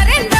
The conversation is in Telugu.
Arenda.